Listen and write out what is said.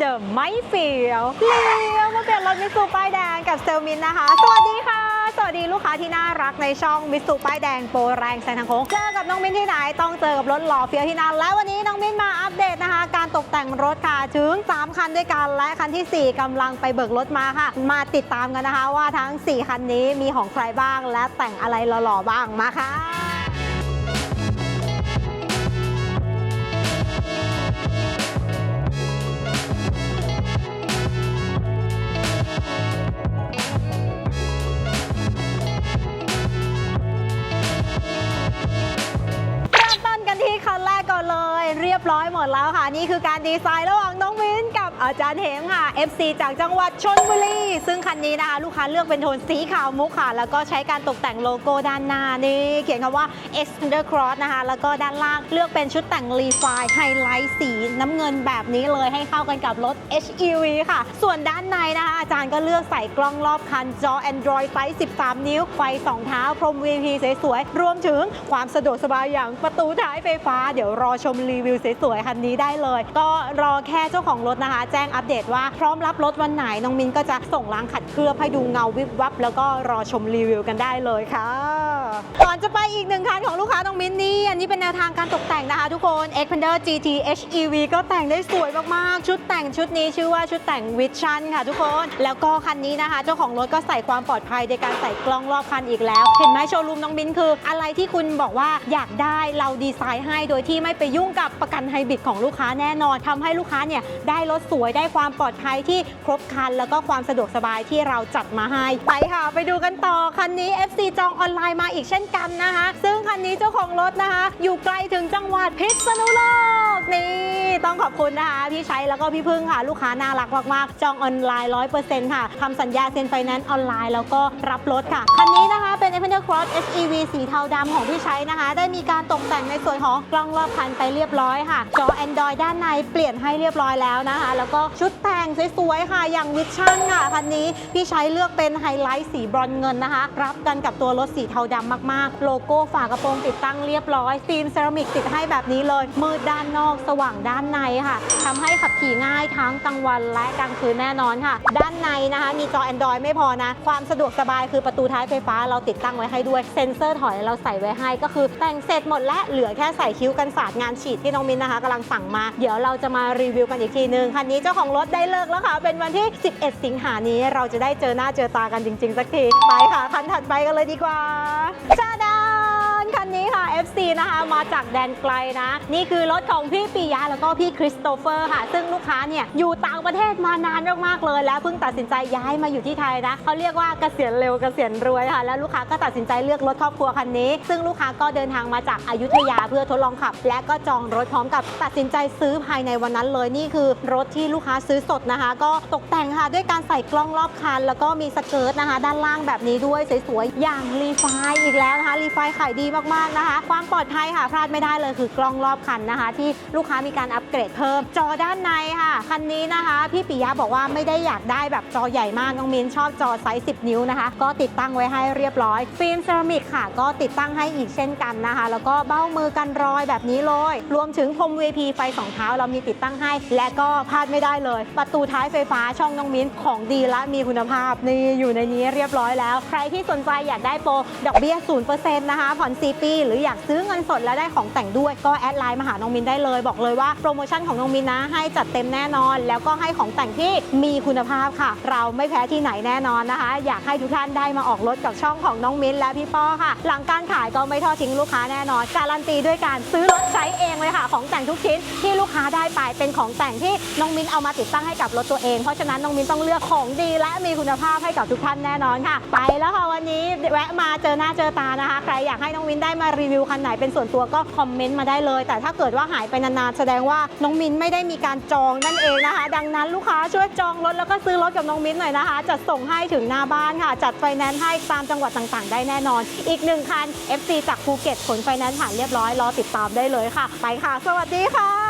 เดิมๆ ไม่เฟี้ยวเลี้ยวมาเปลี่ยนรถมิตซูป้ายแดงกับเซลมินนะคะ สวัสดีค่ะ สวัสดีลูกค้าที่น่ารักในช่องมิตซูป้ายแดงโปรแรงแซงทางโค้งเจอกับน้องมินที่ไหนต้องเจอกับรถหล่อเฟี้ยวที่นั่นและวันนี้น้องมินมาอัปเดตนะคะ การตกแต่งรถค่ะถึง 3 คันด้วยกันและคันทีสี่4กำลังไปเบิกรถมาค่ะ มาติดตามกันนะคะว่าทั้ง 4 คันนี้มีของใครบ้าง และแต่งอะไรหล่อๆบ้างมาค่ะ รียบร้อยหมดแล้วค่ะ นี่คือการดีไซน์ระหว่างน้องมิ้นกับ อาจารย์เหมค่ะ FC จากจังหวัดชนบุรีซึ่งคันนี้นะคะ ลูกค้าเลือกเป็นโทนสีขาวมุกค่ะ แล้วก็ใช้การตกแต่งโลโก้ด้านหน้านี่ เขียนคำว่า Extender Cross นะคะ แล้วก็ด้านล่างเลือกเป็นชุดแต่งรีไฟไฮไลท์สีน้ำเงินแบบนี้เลยให้เข้ากันกับรถ HEV ค่ะ ส่วนด้านในนะคะ อาจารย์ก็เลือกใส่กล้องรอบคันจอ Android ไซส์13 นิ้ว ไฟ2เท้าพรม VIP สวยๆรวมถึงความสะดวกสบายอย่างประตูท้ายไฟฟ้า เดี๋ยวรอชมรีวิวสวยๆคันนี้ได้เลย ก็รอแค่เจ้าของรถนะคะแจ้งอัปเดตว่า พร้อมรับรถวันไหนน้องมินก็จะส่งล้างขัดเคลือบให้ดูเงาวิบวับ แล้วก็รอชมรีวิวกันได้เลยค่ะ จะไปอีกหนึ่งคันของลูกค้าน้องมินนี่ อันนี้เป็นแนวทางการตกแต่งนะคะทุกคน Xpander GT HEV ก็แต่งได้สวยมากๆ ชุดแต่งชุดนี้ชื่อว่าชุดแต่ง Vision ค่ะทุกคน แล้วก็คันนี้นะคะ เจ้าของรถก็ใส่ความปลอดภัยในการใส่กล้องรอบคันอีกแล้ว เห็นไหมโชว์รูมน้องมินคือ อะไรที่คุณบอกว่าอยากได้เราดีไซน์ให้โดยที่ไม่ไปยุ่งกับประกันไฮบริดของลูกค้าแน่นอนทำให้ลูกค้าเนี่ยได้รถสวยได้ความปลอดภัยที่ครบคัน แล้วก็ความสะดวกสบายที่เราจัดมาให้ไปค่ะไปดูกันต่อคันนี้ FC จองออนไลน์มาอีกเช่นกันนะคะ ซึ่งคันนี้เจ้าของรถนะคะ อยู่ไกลถึงจังหวัดพิษณุโลกนี่ต้องขอบคุณนะคะ พี่ใชัยแล้วก็พี่พึ่งค่ะ ลูกค้าน่ารักมากๆ จองออนไลน์100%ค่ะทำสัญญาเซ็นไฟแนนซ์ออนไลน์แล้วก็รับรถค่ะ คันนี้นะคะเป็น a v e n t u r Cross SEV สีเทาดำของพี่ใชัยนะคะ ได้มีการตกแต่งในส่วนของกล้องรอบคันไปเรียบร้อยค่ะ จอ Android ด้านในเปลี่ยนให้เรียบร้อยแล้วนะคะ แล้วก็ชุดแต่งสวยๆค่ะอย่างวิชั่นค่ะคันนี้พี่ใชัยเลือกเป็นไฮไลท์สีบรอนซ์เงินนะคะ รับกันกับตัวรถสีเทาดำมากๆโลโก้ฝากระโปรงติดตั้งเรียบร้อยฟิล์มเซรามิกติดให้แบบนี้เลย มืดด้านนอกสว่างด้านในค่ะทำให้ขับขี่ง่ายทั้งกลางวันและกลางคืนแน่นอนค่ะ ด้านในนะคะ มีจอ Android ไม่พอนะ ความสะดวกสบายคือประตูท้ายไฟฟ้าเราติดตั้งไว้ให้ด้วย เซ็นเซอร์ถอยเราใส่ไว้ให้ก็คือแต่งเสร็จหมดและเหลือแค่ใส่คิ้วกันสาดงานฉีดที่น้องมินนะคะกำลังสั่งมา เดี๋ยวเราจะมารีวิวกันอีกทีนึงคันนี้เจ้าของรถได้เลิกแล้วค่ะ เป็นวันที่ 11 สิงหานี้เราจะได้เจอหน้าเจอตากันจริง ๆ สักที ไปค่ะคันถัดไปกันเลยดีกว่าจ้าดา นี้ค่ะ FC นะคะมาจากแดนไกลนะ นี่คือรถของพี่ปิยะแล้วก็พี่คริสโตเฟอร์ค่ะ ซึ่งลูกค้าเนี่ยอยู่ต่างประเทศมานานมากๆเลยแล้วเพิ่งตัดสินใจย้ายมาอยู่ที่ไทยนะเขาเรียกว่าเกษียณเร็วเกษียณรวยค่ะ แล้วลูกค้าก็ตัดสินใจเลือกรถครอบครัวคันนี้ ซึ่งลูกค้าก็เดินทางมาจากอายุทยาเพื่อทดลองขับ และก็จองรถพร้อมกับตัดสินใจซื้อภายในวันนั้นเลยนี่คือรถที่ลูกค้าซื้อสดนะคะ ก็ตกแต่งค่ะด้วยการใส่กล้องรอบคัน แล้วก็มีสเกิร์ตนะคะ ด้านล่างแบบนี้ด้วยสวยๆอย่างรีไฟอีกแล้วนะคะรีไฟขายดีมากๆนะคะ ความปลอดภัยค่ะ พลาดไม่ได้เลยคือกล้องรอบคันนะคะ ที่ลูกค้ามีการอัปเกรดเพิ่ม จอด้านในค่ะ คันนี้นะคะ พี่ปิยะบอกว่าไม่ได้อยากได้แบบจอใหญ่มากน้องมินชอบจอไซส์ 10 นิ้วนะคะ ก็ติดตั้งไว้ให้เรียบร้อย ฟิล์มเซรามิกค่ะ ก็ติดตั้งให้อีกเช่นกันนะคะ แล้วก็เบ้ามือกันรอยแบบนี้เลย รวมถึงพรม VP ไฟสองเท้าเรามีติดตั้งให้ และก็พลาดไม่ได้เลย ประตูท้ายไฟฟ้าช่องน้องมิ้นของดีและมีคุณภาพนี่อยู่ในนี้เรียบร้อยแล้ว ใครที่สนใจอยากได้โปรดอกเบี้ย0%นะคะผ่อน4ปีหรืออยากซื้อเงินสดแล้วได้ของแต่งด้วยก็แอดไลน์มาหาน้องมินได้เลย บอกเลยว่าโปรโมชั่นของน้องมินนะ ให้จัดเต็มแน่นอน แล้วก็ให้ของแต่งที่มีคุณภาพค่ะ เราไม่แพ้ที่ไหนแน่นอนนะคะ อยากให้ทุกท่านได้มาออกรถกับช่องของน้องมินและพี่ป้อค่ะ หลังการขายก็ไม่ทอดทิ้งลูกค้าแน่นอน การันตีด้วยการซื้อรถใช้เองเลยค่ะ ของแต่งทุกชิ้นที่ลูกค้าได้ไปเป็นของแต่งที่น้องมินเอามาติดตั้งให้กับรถตัวเอง เพราะฉะนั้นน้องมินต้องเลือกของดี และมีคุณภาพให้กับทุกท่านแน่นอนค่ะ ไปแล้วค่ะวันนี้แวะมาเจอหน้าเจอตานะคะ ใครอยากให้น้องมินได้มารีวิวคันไหนเป็นส่วนตัวก็คอมเมนต์มาได้เลย แต่ถ้าเกิดว่าหายไปนานๆแสดงว่าน้องมินไม่ได้มีการจองนั่นเองนะคะ ดังนั้นลูกค้าช่วยจองรถแล้วก็ซื้อรถกับน้องมินหน่อยนะคะจัดส่งให้ถึงหน้าบ้านค่ะ จัดไฟแนนซ์ให้ตามจังหวัดต่างๆ ได้แน่นอน อีกหนึ่งคัน FC จากภูเก็ตขนไฟแนนซ์ผ่านเรียบร้อยรอติดตามได้เลยค่ะ ไปค่ะ สวัสดีค่ะ